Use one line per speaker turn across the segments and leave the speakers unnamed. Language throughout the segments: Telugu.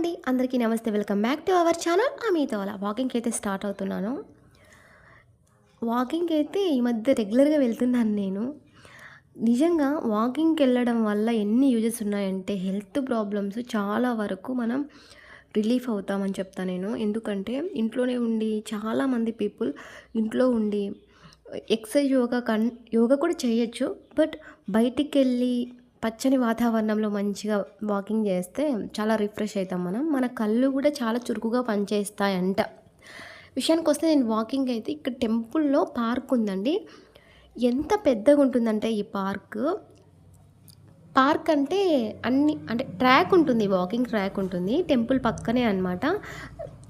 అండి. అందరికీ నమస్తే. Welcome back to our channel. అమితో అలా వాకింగ్కి అయితే స్టార్ట్ అవుతున్నాను. వాకింగ్కి అయితే ఈ మధ్య రెగ్యులర్గా వెళ్తున్నాను నేను. నిజంగా వాకింగ్కి వెళ్ళడం వల్ల ఎన్ని యూజెస్ ఉన్నాయంటే హెల్త్ ప్రాబ్లమ్స్ చాలా వరకు మనం రిలీఫ్ అవుతామని చెప్తాను నేను. ఎందుకంటే ఇంట్లోనే ఉండి చాలామంది పీపుల్ ఇంట్లో ఉండి ఎక్సర్సైజ్ యోగా కన్ యోగా కూడా చేయొచ్చు. బట్ బయటికి వెళ్ళి పచ్చని వాతావరణంలో మంచిగా వాకింగ్ చేస్తే చాలా రిఫ్రెష్ అవుతాం మనం. మన కళ్ళు కూడా చాలా చురుకుగా పనిచేస్తాయంట. విషయానికి వస్తే నేను వాకింగ్ అయితే ఇక్కడ టెంపుల్లో పార్క్ ఉందండి. ఎంత పెద్దగా ఉంటుందంటే ఈ పార్క్. పార్క్ అంటే అన్ని అంటే ట్రాక్ ఉంటుంది వాకింగ్ ట్రాక్ ఉంటుంది. టెంపుల్ పక్కనే అనమాట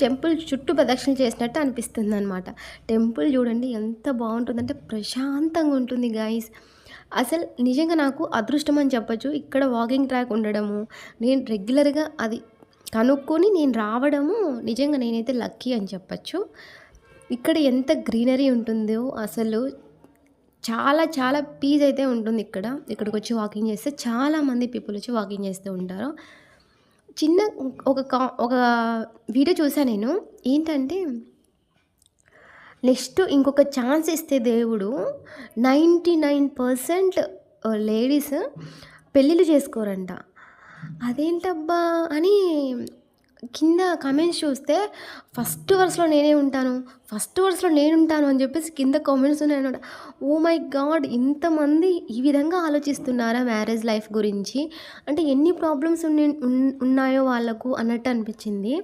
టెంపుల్ చుట్టూ ప్రదక్షిణ చేసినట్టు అనిపిస్తుంది అనమాట టెంపుల్ చూడండి ఎంత బాగుంటుందంటే ప్రశాంతంగా ఉంటుంది గాయస్ అసలు నిజంగా నాకు అదృష్టం అని చెప్పచ్చు. ఇక్కడ వాకింగ్ ట్రాక్ ఉండడము నేను రెగ్యులర్గా అది కనుక్కొని నేను రావడము నిజంగా నేనైతే లక్కీ అని చెప్పచ్చు. ఇక్కడ ఎంత గ్రీనరీ ఉంటుందో అసలు చాలా చాలా పీస్ అయితే ఉంటుంది ఇక్కడ. ఇక్కడికి వచ్చి వాకింగ్ చేస్తే చాలామంది పీపుల్ వచ్చి వాకింగ్ చేస్తూ ఉంటారు. చిన్న ఒక కా ఒక వీడియో చూసాను నేను. ఏంటంటే నెక్స్ట్ ఇంకొక ఛాన్స్ ఇస్తే దేవుడు నైంటీ నైన్ పర్సెంట్ లేడీస్ పెళ్ళిళ్ళు చేసుకోరంట. అదేంటబ్బా అని కింద కమెంట్స్ చూస్తే ఫస్ట్ వర్స్లో నేనే ఉంటాను. ఫస్ట్ వర్స్లో నేను ఉంటాను అని చెప్పేసి కింద కామెంట్స్ ఉన్నాయన్నమాట ఓ oh మై గాడ్ ఇంతమంది ఈ విధంగా ఆలోచిస్తున్నారా మ్యారేజ్ లైఫ్ గురించి? అంటే ఎన్ని ప్రాబ్లమ్స్ ఉన్ని ఉన్నాయో వాళ్ళకు అన్నట్టు అనిపించింది.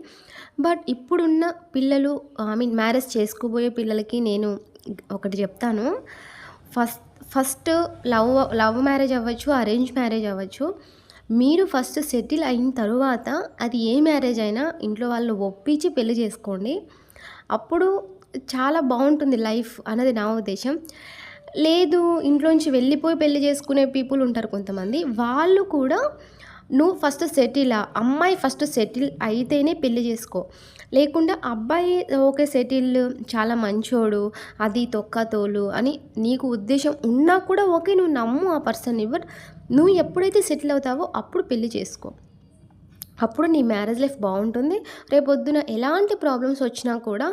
బట్ ఇప్పుడున్న పిల్లలు ఐ మీన్ మ్యారేజ్ చేసుకోబోయే పిల్లలకి నేను ఒకటి చెప్తాను. First first love love marriage అవ్వచ్చు అరేంజ్ మ్యారేజ్ అవ్వచ్చు. మీరు ఫస్ట్ సెటిల్ అయిన తర్వాత అది ఏ మ్యారేజ్ అయినా ఇంట్లో వాళ్ళు ఒప్పించి పెళ్ళి చేసుకోండి. అప్పుడు చాలా బాగుంటుంది లైఫ్ అన్నది నా ఉద్దేశం. లేదు ఇంట్లోంచి వెళ్ళిపోయి పెళ్ళి చేసుకునే పీపుల్ ఉంటారు కొంతమంది. వాళ్ళు కూడా నువ్వు ఫస్ట్ సెటిల్ అమ్మాయి ఫస్ట్ సెటిల్ అయితేనే పెళ్ళి చేసుకో. లేకుండా అబ్బాయి ఓకే సెటిల్ చాలా మంచోడు అది తొక్క తోలు అని నీకు ఉద్దేశం ఉన్నా కూడా ఓకే నువ్వు నమ్ము ఆ పర్సన్ని బట్ నువ్వు ఎప్పుడైతే సెటిల్ అవుతావో అప్పుడు పెళ్ళి చేసుకో. అప్పుడు నీ మ్యారేజ్ లైఫ్ బాగుంటుంది. రేపొద్దున ఎలాంటి ప్రాబ్లమ్స్ వచ్చినా కూడా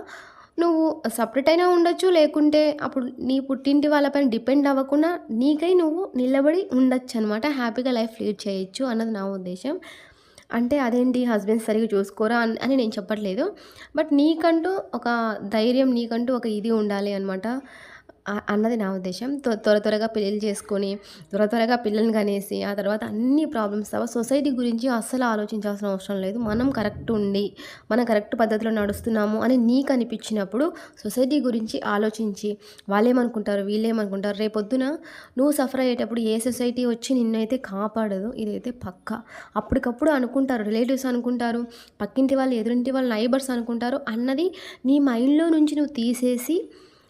నువ్వు సపరేట్ అయినా ఉండొచ్చు లేకుంటే అప్పుడు నీ పుట్టింటి వాళ్ళపైన డిపెండ్ అవ్వకుండా నీకై నువ్వు నిలబడి ఉండొచ్చు అనమాట హ్యాపీగా లైఫ్ లీడ్ చేయొచ్చు అన్నది నా ఉద్దేశం. అంటే అదేంటి? హస్బెండ్ సరిగ్గా చూసుకోరా అని నేను చెప్పట్లేదు. బట్ నీకంటూ ఒక ధైర్యం నీకంటూ ఒక ఇది ఉండాలి అనమాట అన్నది నా ఉద్దేశం. త్వర త్వరగా పెళ్ళిళ్ళు చేసుకొని త్వర త్వరగా పిల్లల్ని కనేసి ఆ తర్వాత అన్ని ప్రాబ్లమ్స్ తప్ప సొసైటీ గురించి అస్సలు ఆలోచించాల్సిన అవసరం లేదు. మనం కరెక్ట్ ఉండి మనం కరెక్ట్ పద్ధతిలో నడుస్తున్నాము అని నీకు అనిపించినప్పుడు సొసైటీ గురించి ఆలోచించి వాళ్ళేమనుకుంటారు వీళ్ళేమనుకుంటారు రేపొద్దున నువ్వు సఫర్ అయ్యేటప్పుడు ఏ సొసైటీ వచ్చి నిన్నైతే కాపాడదు ఇదైతే పక్క. అప్పటికప్పుడు అనుకుంటారు రిలేటివ్స్ అనుకుంటారు పక్కింటి వాళ్ళు ఎదురింటి వాళ్ళు నైబర్స్ అనుకుంటారు అన్నది నీ మైండ్లో నుంచి నువ్వు తీసేసి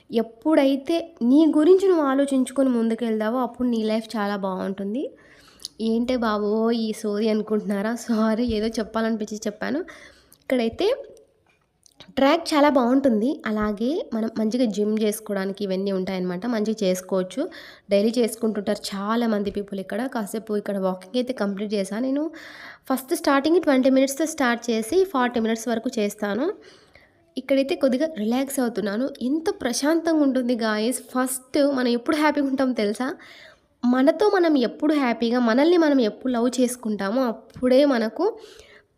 ఎప్పుడైతే నీ గురించి నువ్వు ఆలోచించుకొని ముందుకెళ్దావో అప్పుడు నీ లైఫ్ చాలా బాగుంటుంది. ఏంటే బాబో ఈ సోది అనుకుంటున్నారా? సారీ ఏదో చెప్పాలనిపించి చెప్పాను. ఇక్కడైతే ట్రాక్ చాలా బాగుంటుంది. అలాగే మనం మంచిగా జిమ్ చేసుకోవడానికి ఇవన్నీ ఉంటాయన్నమాట. మంచిగా చేసుకోవచ్చు. డైలీ చేసుకుంటుంటారు చాలా మంది పీపుల్ ఇక్కడ. కాసేపు ఇక్కడ వాకింగ్ అయితే కంప్లీట్ చేశాను. నేను ఫస్ట్ స్టార్టింగ్ ట్వంటీ మినిట్స్తో స్టార్ట్ చేసి ఫార్టీ మినిట్స్ వరకు చేస్తాను. ఇక్కడైతే కొద్దిగా రిలాక్స్ అవుతున్నాను. ఎంత ప్రశాంతంగా ఉంటుంది గాయస్ ఫస్ట్ మనం ఎప్పుడు హ్యాపీగా ఉంటాం తెలుసా? మనతో మనం ఎప్పుడు హ్యాపీగా మనల్ని మనం ఎప్పుడు లవ్ చేసుకుంటామో అప్పుడే మనకు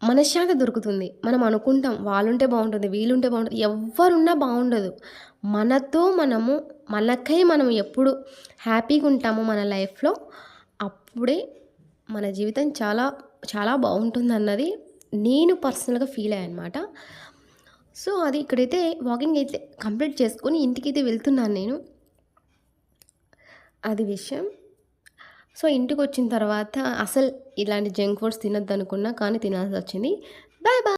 మనశ్శాంతి దొరుకుతుంది. మనం అనుకుంటాం వాళ్ళుంటే బాగుంటుంది వీళ్ళుంటే బాగుంటుంది ఎవరున్నా బాగుండదు. మనతో మనము మనకై మనం ఎప్పుడు హ్యాపీగా ఉంటామో మన లైఫ్లో అప్పుడే మన జీవితం చాలా చాలా బాగుంటుంది అన్నది నేను పర్సనల్గా ఫీల్ అయ్యా అనమాట సో అది ఇక్కడైతే వాకింగ్ అయితే కంప్లీట్ చేసుకొని ఇంటికైతే వెళ్తున్నాను నేను. అది విషయం. సో ఇంటికి వచ్చిన తర్వాత అసలు ఇలాంటి జంక్ ఫుడ్స్ తినొద్దు అనుకున్నా కానీ తినాల్సి వచ్చింది బాయ్ బాయ్